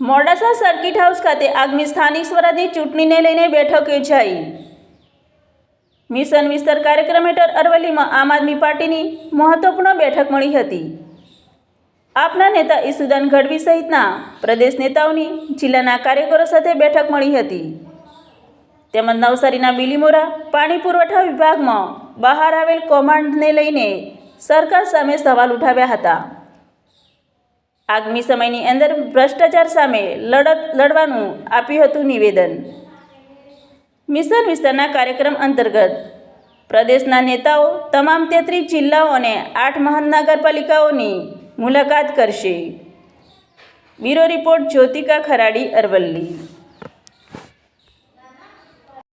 Modasa circuit house ખાતે આગામી સ્થાનિક સ્વરાજની ચૂંટણીને લઈને બેઠક યોજાઈ. મિશન વિસ્તર કાર્યક્રમ હેઠળ અરવલ્લીમાં આમ આદમી પાર્ટીની મહત્વપૂર્ણ બેઠક મળી હતી. આપના નેતા ઈસુદાન ગઢવી સહિતના પ્રદેશ નેતાઓની જિલ્લાના કાર્યકરો સાથે બેઠક મળી હતી. તેમજ નવસારીના બિલીમોરા પાણી પુરવઠા વિભાગમાં બહાર આવેલ કૌભાંડને લઈને સરકાર સામે સવાલ ઉઠાવ્યા હતા. આગામી સમયની અંદર ભ્રષ્ટાચાર સામે લડત લડવાનું આપ્યું હતું નિવેદન. મિશન વિસ્તારના કાર્યક્રમ અંતર્ગત પ્રદેશના નેતાઓ તમામ તેત્રીસ જિલ્લાઓ અને આઠ મહાનગરપાલિકાઓની મુલાકાત કરશે. Bureau report Jyotika Kharadi Aravalli.